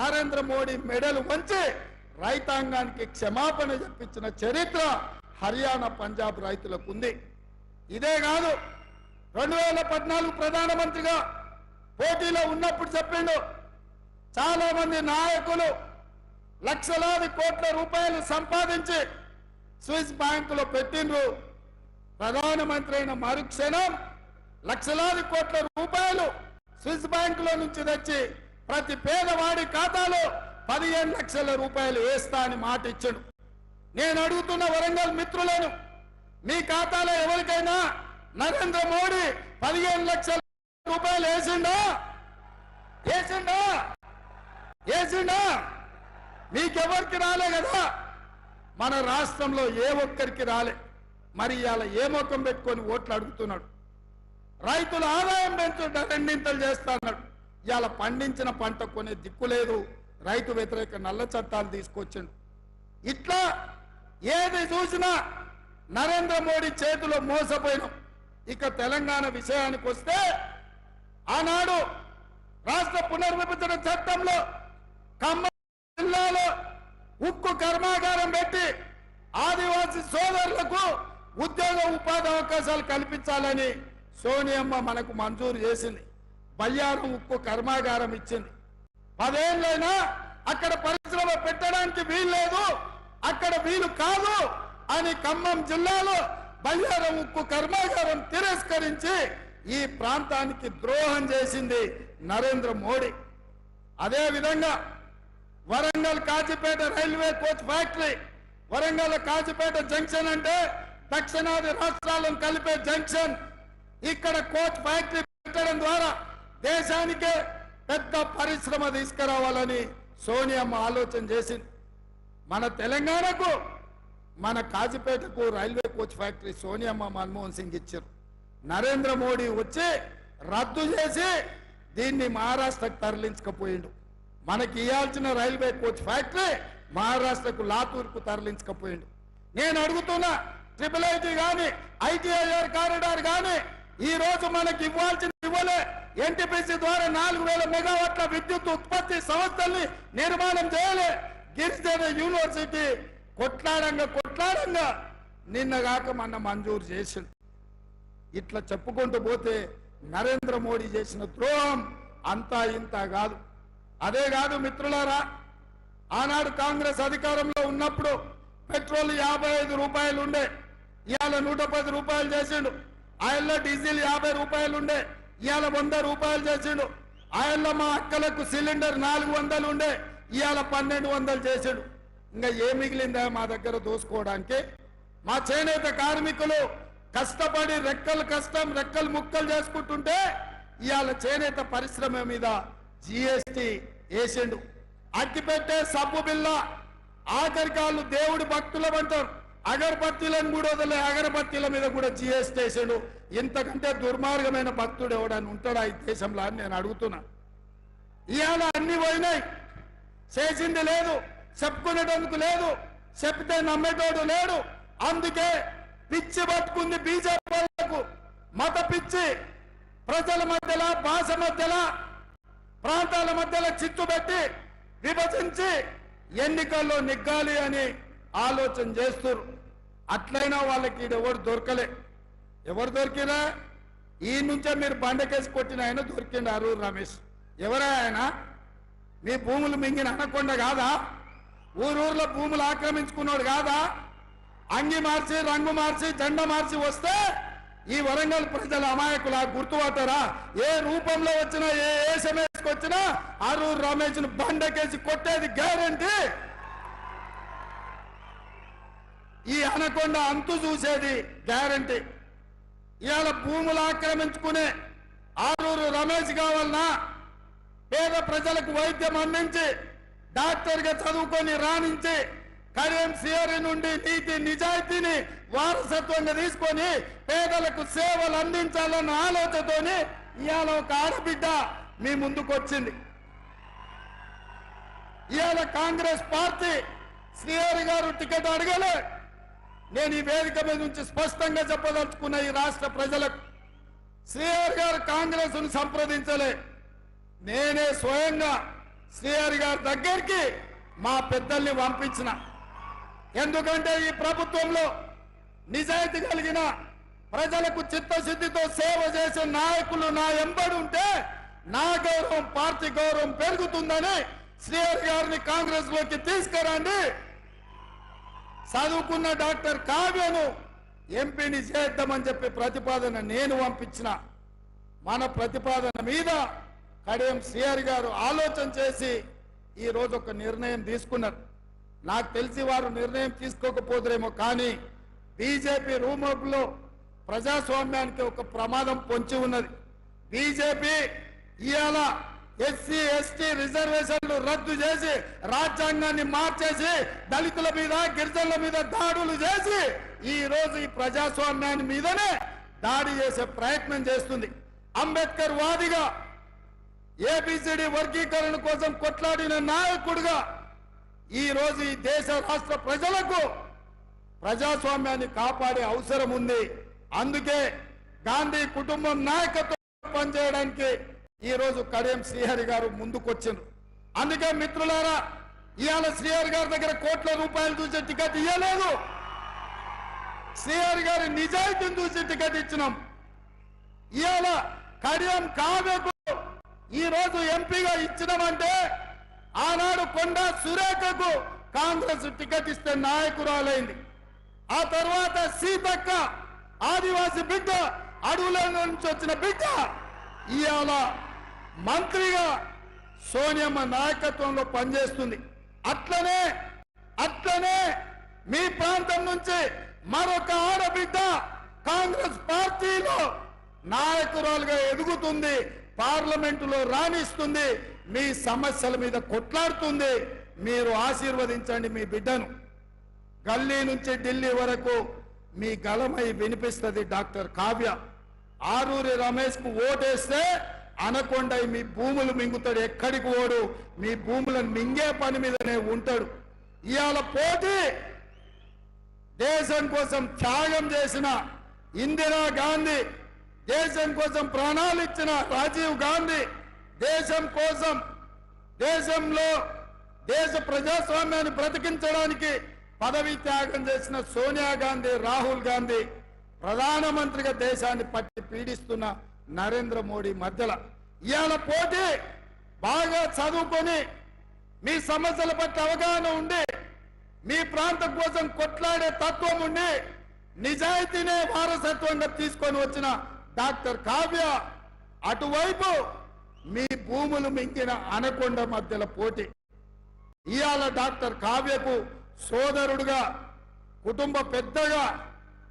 నరేంద్ర మోడీ మెడలు వంచి రైతాంగానికి క్షమాపణ చెప్పించిన చరిత్ర హర్యానా పంజాబ్ రైతులకు ఉంది. ఇదే కాదు రెండు వేల పద్నాలుగు ప్రధానమంత్రిగా పోటీలో ఉన్నప్పుడు చెప్పిండు చాలా మంది నాయకులు లక్షలాది కోట్ల రూపాయలు సంపాదించి స్విస్ బ్యాంకులో పెట్టిండ్రు. ప్రధానమంత్రి అయిన మరుక్షణం లక్షలాది కోట్ల రూపాయలు స్విస్ బ్యాంకులో నుంచి తెచ్చి ప్రతి పేదవాడి ఖాతాలో పదిహేను లక్షల రూపాయలు వేస్తా అని మాట ఇచ్చాడు. నేను అడుగుతున్న వరంగల్ మిత్రులను మీ ఖాతాలో ఎవరికైనా నరేంద్ర మోడీ పదిహేను లక్షల రూపాయలు వేసిండా? వేసిండా? వేసిండా? మీకెవరికి రాలే కదా? మన రాష్ట్రంలో ఏ ఒక్కరికి రాలే. మరి ఇవాళ ఏ ముఖం పెట్టుకొని ఓట్లు అడుగుతున్నాడు? రైతుల ఆదాయం పెంచు రెండింతలు చేస్తా అన్నాడు. ఇవాళ పండించిన పంట కొనే దిక్కు లేదు. రైతు వ్యతిరేక నల్ల చట్టాలు తీసుకొచ్చిండు. ఇట్లా ఏది చూసినా నరేంద్ర మోడీ చేతిలో మోసపోయినాం. ఇక తెలంగాణ విషయానికి వస్తే ఆనాడు రాష్ట్ర పునర్విభజన చట్టంలో ఖమ్మం జిల్లాలో ఉక్కు కర్మాగారం పెట్టి ఆదివాసి సోదరులకు ఉద్యోగ ఉపాధి అవకాశాలు కల్పించాలని సోనియమ్మ మనకు మంజూరు చేసింది. బయ్యారం ఉక్కు కర్మాగారం ఇచ్చింది. పదేళ్ళైనా అక్కడ పరిశ్రమ పెట్టడానికి వీలు లేదు అక్కడ వీలు కాదు అని ఖమ్మం జిల్లాలో బయ్యారం ఉక్కు కర్మాగారం తిరస్కరించి ఈ ప్రాంతానికి ద్రోహం చేసింది నరేంద్ర మోడీ. అదే విధంగా Warangal Kachipeta railway coach factory Warangal Kachipeta junction అంటే దక్షిణాది రాష్ట్రాలను కలిపే జంక్షన్ ఇక్కడ కోచ్ ఫ్యాక్టరీ పెట్టడం ద్వారా దేశానికే పెద్ద పరిశ్రమ తీసుకురావాలని సోనియమ్మ ఆలోచన చేసింది. మన తెలంగాణకు మన కాజీపేటకు రైల్వే కోచ్ ఫ్యాక్టరీ సోనియమ్మ మన్మోహన్ సింగ్ ఇచ్చారు. నరేంద్ర మోడీ వచ్చి రద్దు చేసి దీన్ని మహారాష్ట్రకు తరలించకపోయిండు. మనకి ఇవ్వాల్సిన రైల్వే కోచ్ ఫ్యాక్టరీ మహారాష్ట్రకు లాతూర్కు తరలించకపోయిండు. నేను అడుగుతున్నా ట్రిపుల్ ఐటీ కానీ ఐటీఐఆర్ కారిడార్ కానీ ఈ రోజు మనకి ఇవ్వాల్సిన ఇవ్వలే. ఎన్టీపీసీ ద్వారా నాలుగు వేల మెగావాట్ల విద్యుత్ ఉత్పత్తి సంస్థల్ని నిర్మాణం చేయలే. గిరిజన యూనివర్సిటీ కొట్లాడంగా కొట్లాడంగా నిన్నగాక మొన్న మంజూరు చేసిండు ఇట్లా చెప్పుకుంటూ పోతే నరేంద్ర మోడీ చేసిన ద్రోహం అంతా ఇంత కాదు. అదే కాదు మిత్రులారా ఆనాడు కాంగ్రెస్ అధికారంలో ఉన్నప్పుడు పెట్రోల్ యాభై ఐదు రూపాయలు ఉండే ఇవాళ నూట పది రూపాయలు చేసిండు. ఆయల్లో డీజిల్ యాభై రూపాయలు ఉండే ఇవాళ వంద రూపాయలు చేసిండు. ఆయనలో మా అక్కలకు సిలిండర్ నాలుగు వందలు ఉండే ఇవాళ పన్నెండు వందలు చేసిండు. ఇంకా ఏ మిగిలిందా మా దగ్గర దోసుకోవడానికి? మా చేనేత కార్మికులు కష్టపడి రెక్కలు కష్టం రెక్కలు ముక్కలు చేసుకుంటుంటే ఇవాళ చేనేత పరిశ్రమ మీద జిఎస్టి వేసిండు. అగ్గిపెట్టే సబ్బు బిల్ల ఆఖరికి దేవుడి భక్తులం అంటారు అగరబత్తీలను కూడా వదిలే అగరబత్తీల మీద కూడా జిఎస్టీ వేసాడు ఇంతకంటే దుర్మార్గమైన భక్తుడు ఎవడని ఉంటాడా ఈ దేశంలో అని నేను అడుగుతున్నా. ఇవాళ అన్ని పోయినాయి. చేసింది లేదు చెప్పుకునేటందుకు లేదు చెప్తే నమ్మేటోడు లేడు. అందుకే పిచ్చి పట్టుకుంది బీజేపీలకు మత పిచ్చి. ప్రజల మధ్యలో భాష మధ్యలో ప్రాంతాల మధ్యలో చిచ్చు పెట్టి విభజించి ఎన్నికల్లో నిగ్గాలి అని ఆలోచన చేస్తారు అట్లయినా వాళ్ళకి ఇది ఎవరు దొరకలే. ఎవరు దొరికినా ఈ నుంచే మీరు బండకేసి కొట్టిన ఆయన దొరికిండు అరూరు రమేష్. ఎవరా ఆయన? మీ భూములు మింగిన అనకొండ కాదా? ఊరూర్లో భూములు ఆక్రమించుకున్నాడు కాదా? అంగి మార్చి రంగు మార్చి జెండా మార్చి వస్తే ఈ వరంగల్ ప్రజల అమాయకుల గుర్తుపట్టారా? ఏ రూపంలో వచ్చినా ఏ ఏసమేసుకు వచ్చినా అరూరు రమేష్ బండకేసి కొట్టేది గ్యారంటీ ఈ అనకొండ అంతు చూసేది గ్యారంటీ. ఇవాళ భూములు ఆక్రమించుకునే ఆరూరు రమేష్ కావాలన్నా పేద ప్రజలకు వైద్యం అందించి డాక్టర్గా చదువుకొని రాణించి కరీం సియరి నుండి నీతి నిజాయితీని వారసత్వంగా తీసుకొని పేదలకు సేవలు అందించాలన్న ఆలోచనతోని ఇవాళ ఒక ఆడబిడ్డ మీ ముందుకు వచ్చింది ఇవాళ కాంగ్రెస్ పార్టీ శ్రీహరి గారు టికెట్ అడగలే. నేను ఈ వేదిక మీద నుంచి స్పష్టంగా చెప్పదలుచుకున్న ఈ రాష్ట్ర ప్రజలకు శ్రీహరి గారు కాంగ్రెస్ను సంప్రదించలే. నేనే స్వయంగా శ్రీహరి గారి దగ్గరికి మా పెద్దల్ని పంపించిన. ఎందుకంటే ఈ ప్రభుత్వంలో నిజాయితీ కలిగిన ప్రజలకు చిత్తశుద్ధితో సేవ చేసే నాయకులు నా ఎంబడి ఉంటే నా గౌరవం పార్టీ గౌరవం పెరుగుతుందని శ్రీహరి గారిని కాంగ్రెస్లోకి తీసుకురండి. చదువుకున్న డాక్టర్ కావ్యను ఎంపీని చేద్దామని చెప్పి ప్రతిపాదన నేను పంపించిన. మన ప్రతిపాదన మీద కడియం సిఆర్ గారు ఆలోచన చేసి ఈరోజు ఒక నిర్ణయం తీసుకున్నారు. నాకు తెలిసి వారు నిర్ణయం తీసుకోకపోదురేమో కానీ బీజేపీ రూమప్లో ప్రజాస్వామ్యానికి ఒక ప్రమాదం పొంచి ఉన్నది. బీజేపీ ఇవాళ ఎస్సీ ఎస్టీ రిజర్వేషన్లు రద్దు చేసి రాజ్యాంగాన్ని మార్చేసి దళితుల మీద గిరిజనుల మీద దాడులు చేసి ఈ రోజు ఈ ప్రజాస్వామ్యాన్ని మీదనే దాడి చేసే ప్రయత్నం చేస్తుంది. అంబేద్కర్ వాదిగా ఏబిసిడి వర్గీకరణ కోసం కొట్లాడిన నాయకుడిగా ఈ రోజు ఈ దేశ రాష్ట్ర ప్రజలకు ప్రజాస్వామ్యాన్ని కాపాడే అవసరం ఉంది. అందుకే గాంధీ కుటుంబం నాయకత్వం పనిచేయడానికి ఈ రోజు కడియం శ్రీహరి గారు ముందుకొచ్చిండ్రు. అందుకే మిత్రులారా ఇవాళ శ్రీహరి గారి దగ్గర కోట్ల రూపాయలు చూసే టికెట్ ఇవ్వలేదు శ్రీహరి గారి నిజాయితీని చూసి టికెట్ ఇచ్చినాం. ఇవాళ కడియం కావ్యకు ఈ రోజు ఎంపీగా ఇచ్చినామంటే ఆనాడు కొండా సురేఖకు కాంగ్రెస్ టికెట్ ఇస్తే నాయకురాలైంది. ఆ తర్వాత సీతక్క ఆదివాసి బిడ్డ అడవుల నుంచి వచ్చిన బిడ్డ ఇవాళ మంత్రిగా సోనియమ్మ నాయకత్వంలో పనిచేస్తుంది. అట్లనే అట్లనే మీ ప్రాంతం నుంచి మరొక ఆడబిడ్డ కాంగ్రెస్ పార్టీలో నాయకురాలుగా ఎదుగుతుంది పార్లమెంటులో రాణిస్తుంది మీ సమస్యల మీద కొట్లాడుతుంది. మీరు ఆశీర్వదించండి మీ బిడ్డను. గల్లీ నుంచి ఢిల్లీ వరకు మీ గలమై వినిపిస్తుంది డాక్టర్ కావ్య. ఆరూరి రమేష్కు ఓటేస్తే అనకొండ మీ భూములు మింగుతాడు ఎక్కడికి ఓడు మీ భూములను మింగే పని మీదనే ఉంటాడు. ఇవాళ పోటీ దేశం కోసం త్యాగం చేసిన ఇందిరా గాంధీ దేశం కోసం ప్రాణాలు ఇచ్చిన రాజీవ్ గాంధీ దేశం కోసం దేశంలో దేశ ప్రజాస్వామ్యాన్ని బ్రతికించడానికి పదవి త్యాగం చేసిన సోనియా గాంధీ రాహుల్ గాంధీ ప్రధానమంత్రిగా దేశాన్ని పట్టి పీడిస్తున్న నరేంద్ర మోడీ మధ్యలో. ఇవాళ పోటీ బాగా చదువుకొని మీ సమస్యల పట్ల అవగాహన ఉండి మీ ప్రాంతం కోసం కొట్లాడే తత్వం ఉండి నిజాయితీనే వారసత్వంగా తీసుకొని వచ్చిన డాక్టర్ కావ్య అటువైపు మీ భూములు మింగిన అనకొండ మధ్యలో పోటీ. ఇవాళ డాక్టర్ కావ్యకు సోదరుడుగా కుటుంబ పెద్దగా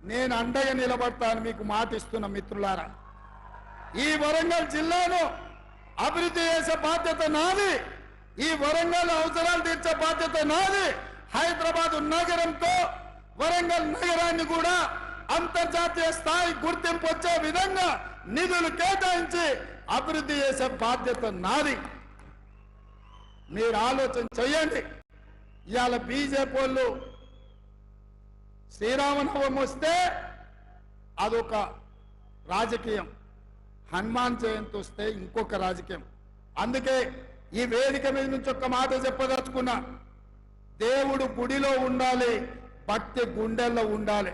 నేను అండగా నిలబడతాను మీకు మాటిస్తున్న మిత్రులారా. ఈ వరంగల్ జిల్లాను అభివృద్ధి చేసే బాధ్యత నాది. ఈ వరంగల్ అవసరాలు తీర్చే బాధ్యత నాది. హైదరాబాద్ నగరంతో వరంగల్ నగరాన్ని కూడా అంతర్జాతీయ స్థాయి గుర్తింపు వచ్చే విధంగా నిధులు కేటాయించి అభివృద్ధి చేసే బాధ్యత నాది. మీరు ఆలోచన చెయ్యండి ఇవాళ బీజేపీ వాళ్ళు శ్రీరామనవమి వస్తే అదొక రాజకీయం. హనుమాన్ జయంతి వస్తే ఇంకొక రాజకీయం. అందుకే ఈ వేదిక మీద నుంచి ఒక మాట చెప్పదలుచుకున్నా దేవుడు గుడిలో ఉండాలి భక్తి గుండెల్లో ఉండాలి.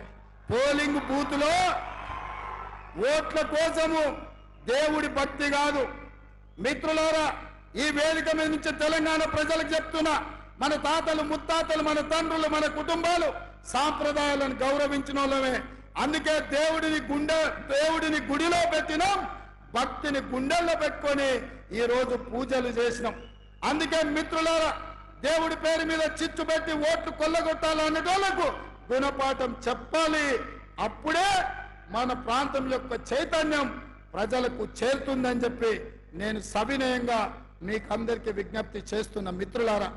పోలింగ్ బూత్లో ఓట్ల కోసము దేవుడి భక్తి కాదు. మిత్రులారా ఈ వేదిక మీద నుంచి తెలంగాణ ప్రజలకు చెప్తున్నా మన తాతలు ముత్తాతలు మన తండ్రులు మన కుటుంబాలు సాంప్రదాయాలను గౌరవించిన వాళ్ళమే. అందుకే దేవుడిని గుండె దేవుడిని గుడిలో పెట్టినాం భక్తిని గుండెల్లో పెట్టుకొని ఈ రోజు పూజలు చేసినాం. అందుకే మిత్రులారా దేవుడి పేరు మీద చిచ్చు పెట్టి ఓట్లు కొల్లగొట్టాలనేటోళ్ళకు గుణపాఠం చెప్పాలి. అప్పుడే మన ప్రాంతం యొక్క చైతన్యం ప్రజలకు చేరుతుందని చెప్పి నేను సవినయంగా మీకందరికీ విజ్ఞప్తి చేస్తున్న మిత్రులారా.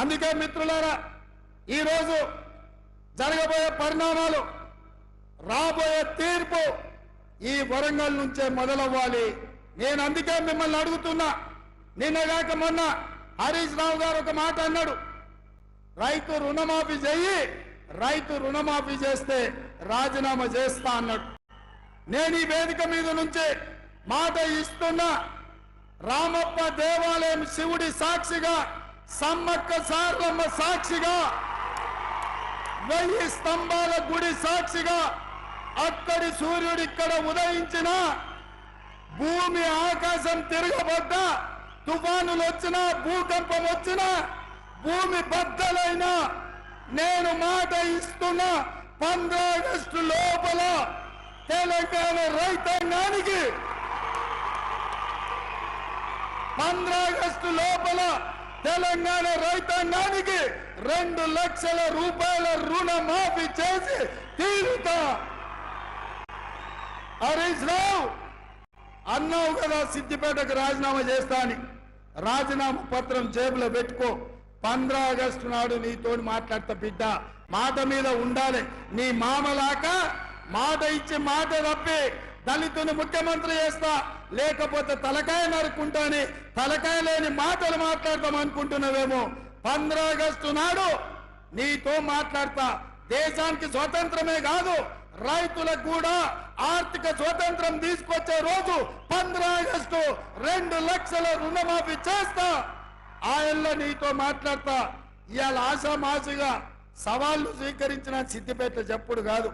అందుకే మిత్రులారా ఈరోజు జరగబోయే పరిణామాలు రాబోయే తీర్పు ఈ వరంగల్ నుంచే మొదలవ్వాలి. నేను అందుకే మిమ్మల్ని అడుగుతున్నా. నిన్నగాక మొన్న హరీష్ రావు గారు ఒక మాట అన్నాడు. రైతు రుణమాఫీ చెయ్యి రైతు రుణమాఫీ చేస్తే రాజీనామా చేస్తా అన్నాడు. నేను ఈ వేదిక మీద నుంచి మాట ఇస్తున్నా. రామప్ప దేవాలయం శివుడి సాక్షిగా సమ్మక్క సార్లమ్మ సాక్షిగా వెయ్యి స్తంభాల గుడి సాక్షిగా అక్కడి సూర్యుడు ఇక్కడ ఉదయించిన భూమి ఆకాశం తిరగబడ్డా తుఫానులు వచ్చినా భూకంపం వచ్చినా భూమి బద్దలైనా నేను మాట ఇస్తున్న పంద్రా ఆగస్టు లోపల తెలంగాణ రైతాంగానికి పంద్రా ఆగస్టు లోపల తెలంగాణ రైతాంగానికి రెండు లక్షల రూపాయల రుణమాఫీ చేసి తీరుతా. హరీష్ రావు! అన్నావు కదా సిద్దిపేటకు రాజీనామా చేస్తా అని. రాజీనామా పత్రం జేబులో పెట్టుకో. పంద్రా ఆగస్టు నాడు నీతోని మాట్లాడతా బిడ్డ. మాట మీద ఉండాలి. నీ మామలాక మాట ఇచ్చి మాట తప్పి దళితుని ముఖ్యమంత్రి చేస్తా. లేకపోతే తలకాయ నరుక్కుంటాని తలకాయ లేని మాటలు మాట్లాడతాం అనుకుంటున్నావేమో. పంద్రా ఆగస్టు నాడు నీతో మాట్లాడతా. దేశానికి స్వతంత్రమే కాదు. రైతులకు కూడా ఆర్థిక స్వతంత్రం తీసుకొచ్చే రోజు పంద్రా ఆగస్టు రెండు లక్షల రుణమాఫీ చేస్తా. ఆయనలో నీతో మాట్లాడతా. ఇవాళ ఆశామాసిగా సవాళ్ళు స్వీకరించిన సిద్దిపేట చెప్పుడు కాదు.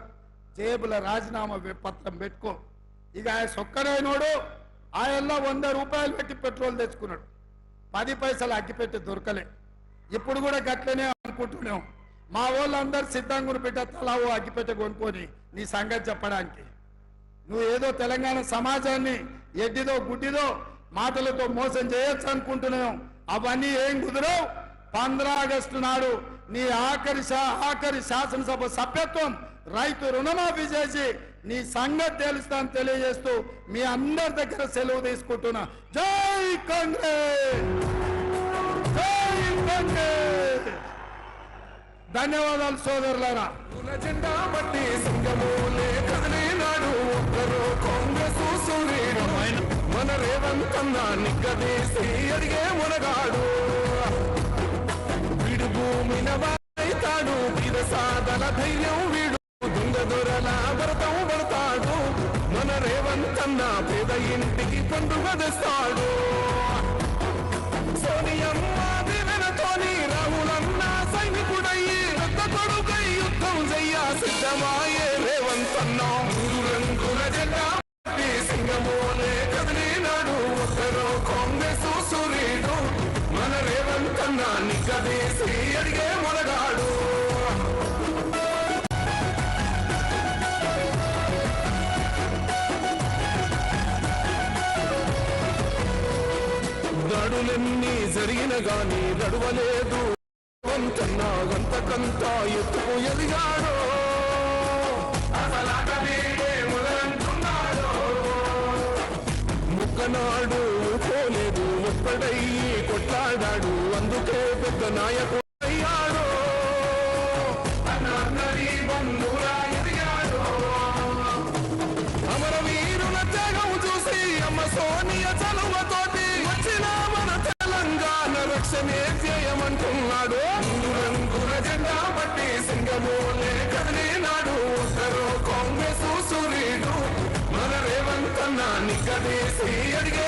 జేబుల రాజీనామా పత్రం పెట్టుకో. ఇక ఆయన సొక్కడైనోడు ఆయనలో వంద రూపాయలు పెట్టి పెట్రోల్ తెచ్చుకున్నాడు. పది పైసలు అగ్గిపెట్టి దొరకలే. ఇప్పుడు కూడా గట్లనే అనుకుంటున్నాం మా వాళ్ళందరూ సిద్ధంగుని పెట్ట తలావు అగ్గిపెట్ట కొనుక్కొని నీ సంగతి చెప్పడానికి. నువ్వు ఏదో తెలంగాణ సమాజాన్ని ఎడ్డిదో గుడ్డిదో మాటలతో మోసం చేయొచ్చు అనుకుంటున్నావు. అవన్నీ ఏం కుదరవు. పంద్రా ఆగస్టు నాడు నీ ఆఖరి ఆఖరి శాసనసభ సభ్యత్వం రైతు రుణమాఫీ చేసి నీ సంగతి తెలుస్తాను తెలియజేస్తూ మీ అందరి దగ్గర సెలవు తీసుకుంటున్నా. జై కాంగ్రెస్! జై కాంగ్రెస్! ధన్యవాదాలు సోదరులారా. కుల జెండా బట్టి సింగమూలే కదిలినాడు ఒక్కరు కాంగ్రెస్ సూర్యుడు మన రేవంత్ అన్న నిగ్గదీసి అడిగే మునగాడు. వీడు భూమిన వాయితాడు వీర సాధన ధైర్యం వీడు. దొంగ దొరల భరతం పడతాడు మన రేవంత్ అన్న పేద ఇంటికి పండుగ తెస్తాడు. సింగమోలే కదిలినాడు ఒక్కరో కాంగ్రెస్ సూర్యుడు మన రేవంతన్న నిగ్గదీసి అడిగే మొలగాడు దాడులెన్ని జరిగిన గాని నడవలేదు వంతన్నా గంతకంత ఎత్తుకు ఎదిగాడో. ముక్కనాడు పోలేదు ఒక్కడయ్యి కొట్లాడాడు. అందుకే పెద్ద నాయకుడు అయ్యాడు. అన్నది బంధువులా ఎదిగాడు. అమరవీరుల త్యాగం చూసి అమ్మ సోనియ చలువతోటి వచ్చిన మన తెలంగాణ రక్షణే చేయమంటున్నాడు మూడు రంగుల జెండా పట్టి సింగమూలే కదిలినాడు. ఒక్కరు కాంగ్రెస్ సూర్యుడు అన్న అడిగే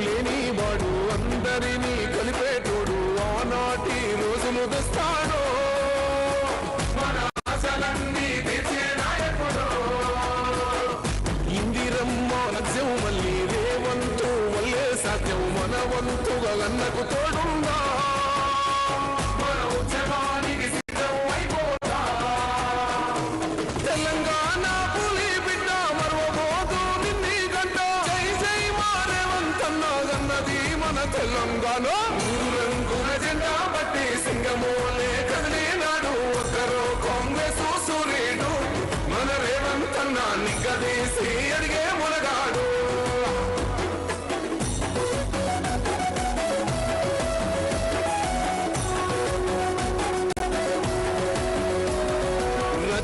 లేని వాడు అందరినీ కలిపేటోడు ఆనాటి రోజులు తెస్తాడు. సాధ్యం మన తోడుందా?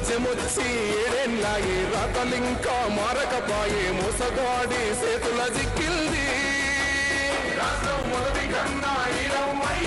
రాజ్యమొచ్చి ఏడేళ్ళాయి రాతలింకా మారకపాయే మోసగాడి చేతుల జిక్కింది. రాష్ట్రం మొదటి కన్నా ఇరవై